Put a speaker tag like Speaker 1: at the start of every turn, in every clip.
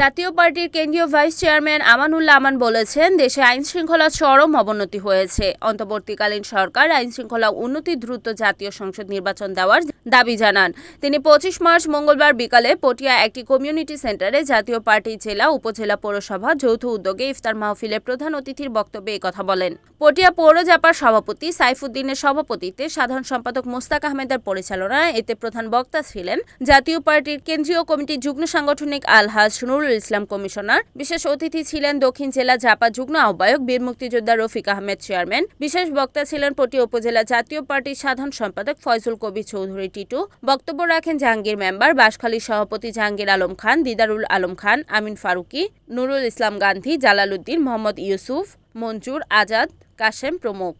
Speaker 1: জাতীয় পার্টির কেন্দ্রীয় ভাইস চেয়ারম্যান আমানুল্লাহ আমান বলেছেন, দেশে আইন শৃঙ্খলা চরম অবনতি হয়েছে। অন্তর্বর্তীকালীন সরকার আইন শৃঙ্খলা উন্নতি দ্রুত জাতীয় সংসদ নির্বাচন দেওয়ার দাবি জানান। তিনি পঁচিশ মার্চ মঙ্গলবার বিকালে পটিয়া একটি কমিউনিটি সেন্টারে জাতীয় পার্টি জেলা, উপজেলা পৌরসভা, যৌথ উদ্যোগে ইফতার মাহফিলে প্রধান অতিথির বক্তব্যে কথা বলেন। পটিয়া পৌর জাপার সভাপতি সাইফুদ্দিনের সভাপতিত্বে সাধারণ সম্পাদক মোস্তাক আহমেদের পরিচালনায় এতে প্রধান বক্তা ছিলেন জাতীয় পার্টির কেন্দ্রীয় কমিটির যুগ্ম সাংগঠনিক আলহাজ নুরুল ইসলাম কমিশনার। বিশেষ অতিথি ছিলেন দক্ষিণ জেলা জাপা যুগ্ম আহ্বায়ক বীর মুক্তিযোদ্ধা রফিক আহমেদ, চেয়ারম্যান। বিশেষ বক্তা ছিলেন পটিয়া উপজেলা জাতীয় পার্টির সাধারণ সম্পাদক ফয়জুল কবির চৌধুরী, টিটু। বক্তব্য রাখেন জাহাঙ্গীর মেম্বার বাসখালী সভাপতি জাহাঙ্গীর আলম খান, দিদারুল আলম খান, আমিন ফারুকি, নুরুল ইসলাম গান্ধী, জালালউদ্দিন মোহাম্মদ ইউসুফ, মঞ্জুর আজাদ, কাশেম প্রমুখ।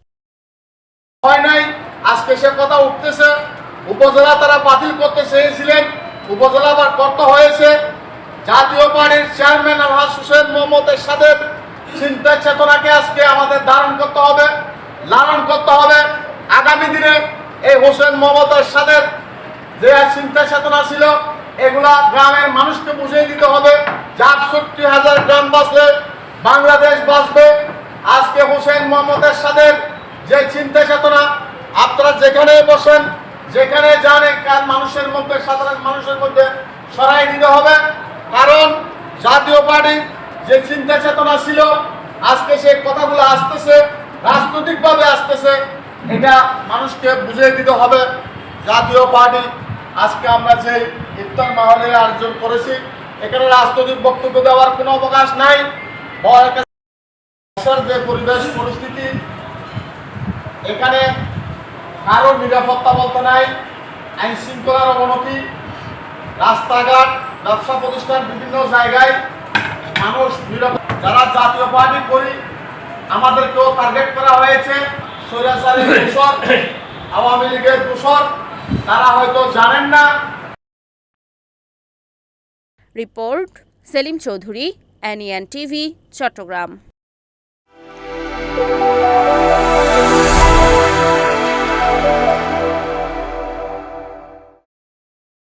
Speaker 2: হয় নাই? আজকে সে কথা উঠতেছে। উপজেলা তারা বাতিল করতে চেয়েছিলেন। উপজেলা আবার করতে হয়েছে। জাতীয় পার্টির চেয়ারম্যান আলহাজ হোসেন মোহাম্মদ এরশাদের চিন্তা চেতনাকে আজকে আমাদের ধারণ করতে হবে, লালন করতে হবে। আগামী দিনে এই হোসেন মোহাম্মদ এরশাদের যে চিন্তা চেতনা ছিল, এগুলা গ্রামের মানুষকে বুঝিয়ে দিতে হবে। যে আটষট্টি হাজার গ্রাম বাঁচলে বাংলাদেশ বাঁচবে। আজকে হোসেন মোহাম্মদ এরশাদের যে চিন্তা চেতনা, আপনারা যেখানে বসেন, যেখানে যান কার মানুষের মধ্যে, সাধারণ মানুষের মধ্যে সরাই দিতে হবে। কারণ জাতীয় পার্টির যে চিন্তা চেতনা ছিল, আজকে সে কথাগুলো আসতেছে, রাজনৈতিকভাবে আসতেছে, এটা মানুষকে বুঝিয়ে দিতে হবে। জাতীয় পার্টি, আজকে আমরা যে ইফতার মাহলের আয়োজন করেছি, এখানে রাজনৈতিক বক্তব্য দেওয়ার কোনো অবকাশ নাই। যে পরিবেশ পরিস্থিতি, এখানে কারও নিরাপত্তা বলতে নাই আইন শৃঙ্খলার অবনতি, রাস্তাঘাট ব্যবসা প্রতিষ্ঠান বিভিন্ন জায়গায় মানুষ যারা জাতীয় পার্টি করি, আমাদেরকেও টার্গেট করা হয়েছে। দূষণ আওয়ামী লীগের দূষণ তারা হয়তো জানেন না।
Speaker 1: রিপোর্ট, সেলিম চৌধুরী, এনইএন টিভি, চট্টগ্রাম।